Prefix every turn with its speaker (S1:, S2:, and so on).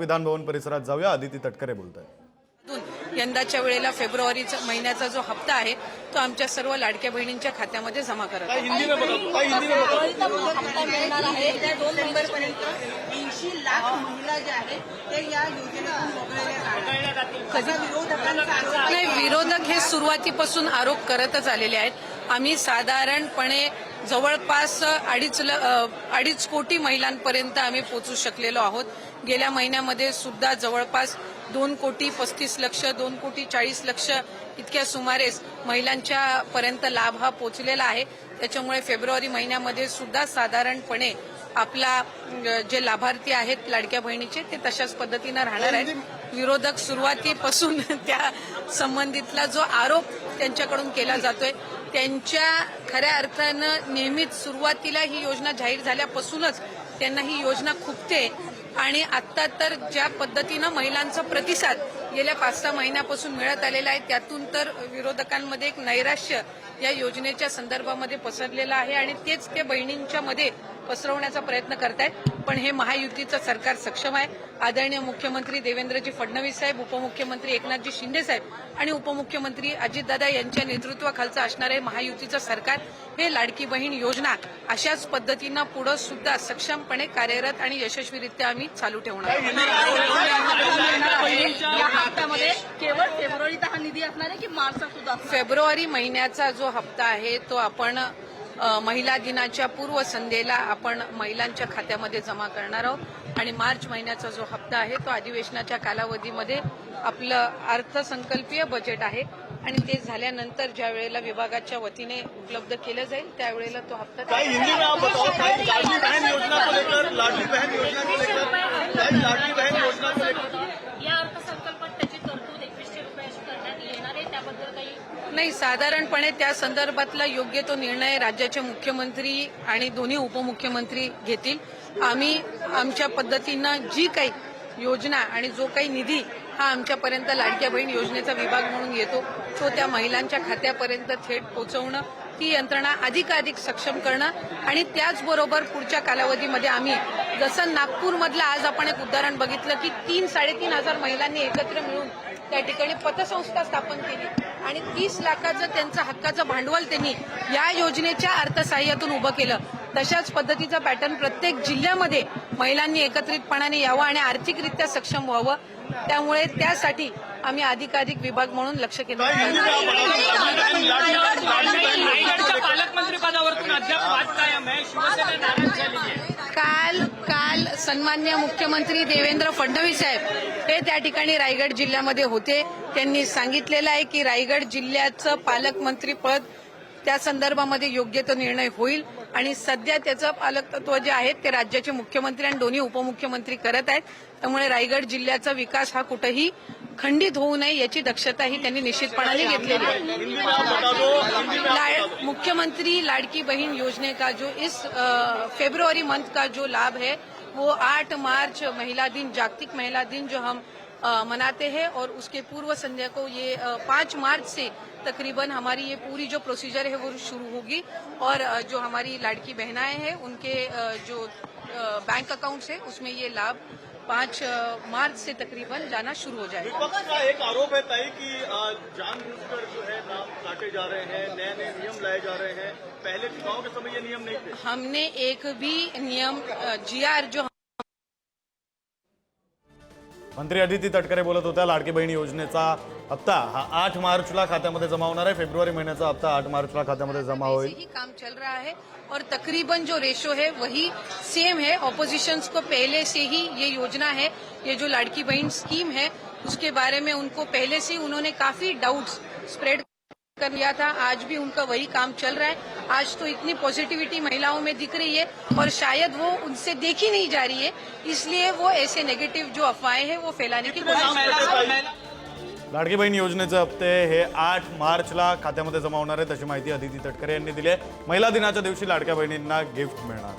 S1: विधानभवन परिसरात जाऊया. आदिती तटकरे बोलत आहेत
S2: यंदाच्या वेळेला फेब्रुवारीचा महिन्याचा जो हप्ता आहे तो आमच्या सर्व लाडक्या बहिणींच्या खात्यामध्ये जमा करत आहे.
S3: ऐंशी लाख महिला ज्या आहेत ते या.
S2: नाही विरोधक हे सुरुवातीपासून आरोप करतच आलेले आहेत. आम्ही साधारणपणे जवळपास अडीच अडीच कोटी महिलांपर्यंत आम्ही पोचू शकलेलो आहोत. गेल्या महिन्यामध्ये सुद्धा जवळपास दोन कोटी पस्तीस लक्ष दोन कोटी चाळीस लक्ष इतक्या सुमारेस महिलांच्या पर्यंत लाभ हा पोचलेला आहे. त्याच्यामुळे फेब्रुवारी महिन्यामध्ये सुद्धा साधारणपणे आपला जे लाभार्थी आहेत लाडक्या बहिणीचे ते तशाच पद्धतीनं राहणार आहेत. विरोधक सुरुवातीपासून त्या संबंधितला जो आरोप त्यांच्याकडून केला जातोय त्यांच्या खऱ्या अर्थानं नेहमीच सुरुवातीला ही योजना जाहीर झाल्यापासूनच त्यांना ही योजना खुपते. आणि आता तर ज्या पद्धतीनं महिलांचा प्रतिसाद गेल्या पाच सहा महिन्यापासून मिळत आलेला आहे त्यातून तर विरोधकांमध्ये एक नैराश्य या योजनेच्या संदर्भामध्ये पसरलेलं आहे. आणि तेच ते बहिणींच्या मध्ये पसरवण्याचा प्रयत्न करतायत पण हे महायुतीचं सरकार सक्षम आहे. आदरणीय मुख्यमंत्री देवेंद्रजी फडणवीस साहेब उपमुख्यमंत्री एकनाथजी शिंदे साहेब आणि उपमुख्यमंत्री अजितदादा यांच्या नेतृत्वाखालचं असणारे महायुतीचं सरकार. हे लाडकी बहीण योजना अशाच पद्धतीनं पुढं सुद्धा सक्षमपणे कार्यरत आणि यशस्वीरित्या आम्ही चालू ठेवणार
S3: केवळ फेब्रुवारीचा हा निधी असणार आहे की मार्चचा सुद्धा
S2: फेब्रुवारी महिन्याचा जो हप्ता आहे तो आपण महिला दिनाच्या पूर्वसंध्येला आपण महिलांच्या खात्यामध्ये जमा करणार आहोत. आणि मार्च महिन्याचा जो हप्ता आहे तो अधिवेशनाच्या कालावधीमध्ये आपलं अर्थसंकल्पीय बजेट आहे. आणि ते झाल्यानंतर ज्या वेळेला विभागाच्या वतीने उपलब्ध केलं जाईल त्यावेळेला तो हप्ता
S4: भाई हिंदी में आप बताओ भाई लाडली बहन योजना को लेकर लाडली बहन योजना को लेकर भाई लाडली बहन योजना को लेकर
S5: या अर्थसंकल्पात त्याची तरतूद एकवीसशे रुपये अशी करण्यात येणार आहे त्याबद्दल काही
S2: नाही साधारणपणे त्या संदर्भातला योग्य तो निर्णय राज्याचे मुख्यमंत्री आणि दोन्ही उपमुख्यमंत्री घेतील. आम्ही आमच्या पद्धतीनं जी काही योजना आणि जो काही निधी हा आमच्यापर्यंत लाडक्या बहीण योजनेचा विभाग म्हणून येतो तो त्या महिलांच्या खात्यापर्यंत थेट पोहोचवणं ती यंत्रणा अधिकाधिक सक्षम करणं आणि त्याचबरोबर पुढच्या कालावधीमध्ये आम्ही जसं नागपूरमधलं आज आपण एक उदाहरण बघितलं की तीन साडेतीन हजार महिलांनी एकत्र मिळून त्या ठिकाणी पतसंस्था स्थापन केली आणि तीस लाखाचं त्यांचं हक्काचं भांडवल त्यांनी या योजनेच्या अर्थसहाय्यातून उभं केलं तशाच पद्धतीचा पॅटर्न प्रत्येक जिल्ह्यामध्ये महिलांनी एकत्रितपणाने यावं आणि आर्थिकरित्या सक्षम व्हावं त्यामुळे त्यासाठी आम्ही अधिकाधिक विभाग म्हणून लक्ष केंद्रित
S6: पालकमंत्री अद्याप वाद कायम आहे शिवसेना नाराज झालेली आहे
S2: काल काल सन्मान्य मुख्यमंत्री देवेंद्र फडणवीस साहेब हे त्या ठिकाणी रायगड जिल्ह्यामध्ये होते. त्यांनी सांगितलेलं आहे की रायगड जिल्ह्याचं पालकमंत्री पद त्या संदर्भामध्ये योग्य तो निर्णय होईल आणि सध्या त्याचं पालकत्व जे आहे ते राज्याचे मुख्यमंत्री आणि दोन्ही उपमुख्यमंत्री करत आहेत. त्यामुळे रायगड जिल्ह्याचा विकास हा कुठेही खंडित होऊ नये याची दक्षताही त्यांनी निश्चितपणाने घेतलेली आहे. मुख्यमंत्री लाड़की बहन योजना का जो इस फेब्रुवारी मंथ का जो लाभ है वो 8 मार्च महिला दिन जागतिक महिला दिन जो हम आ, मनाते हैं और उसके पूर्व संध्या को ये अ, 5 मार्च से तकरीबन हमारी ये पूरी जो प्रोसीजर है वो शुरू होगी और जो हमारी लड़की बहनाएँ हैं उनके जो बैंक अकाउंट है उसमें ये लाभ पाँच मार्च से तकरीबन जाना शुरू हो जाएगा।
S4: विपक्ष का एक आरोप है तय कि जानबूझकर जो है नाम काटे जा रहे हैं नए नए नियम लाए जा रहे हैं। पहले चुनाव के समय ये नियम नहीं थे।
S2: हमने एक भी नियम जीआर जो
S1: मंत्री अदिती तटकरे बोलत होत्या लाडकी बहीण योजनेचा हप्ता. हा आठ मार्चला खात्यामध्ये जमा होणार आहे. फेब्रुवारी महिन्याचा हप्ता आठ मार्चला खात्यामध्ये जमा
S2: हो
S1: होईल.
S2: ही काम चल रहा है और तकरीबन जो रेशो है वही सेम है. ऑपोजिशंस को पहले से ही ये योजना है ये जो लाड़की बहन स्कीम है उसके बारे में उनको पहले से ही उन्होंने काफी डाउट्स स्प्रेड कर लिया था आज भी उनका वही काम चल रहा है। आज तो इतनी पॉजिटिविटी महिलाओं में दिख रही है और शायद वो उनसे देखी नहीं जा रही है। इसलिए वो ऐसे नेगेटिव जो अफवाहें हैं वो फैलाने की कोशिश
S1: लाडकी बहीण योजनेचे हप्ते हे आठ मार्चला खात्यामध्ये जमा होणार आहेत अशी माहिती अदिती तटकरे यांनी दिली आहे. महिला दिनाच्या दिवशी लाडक्या बहिणींना गिफ्ट मिळणार.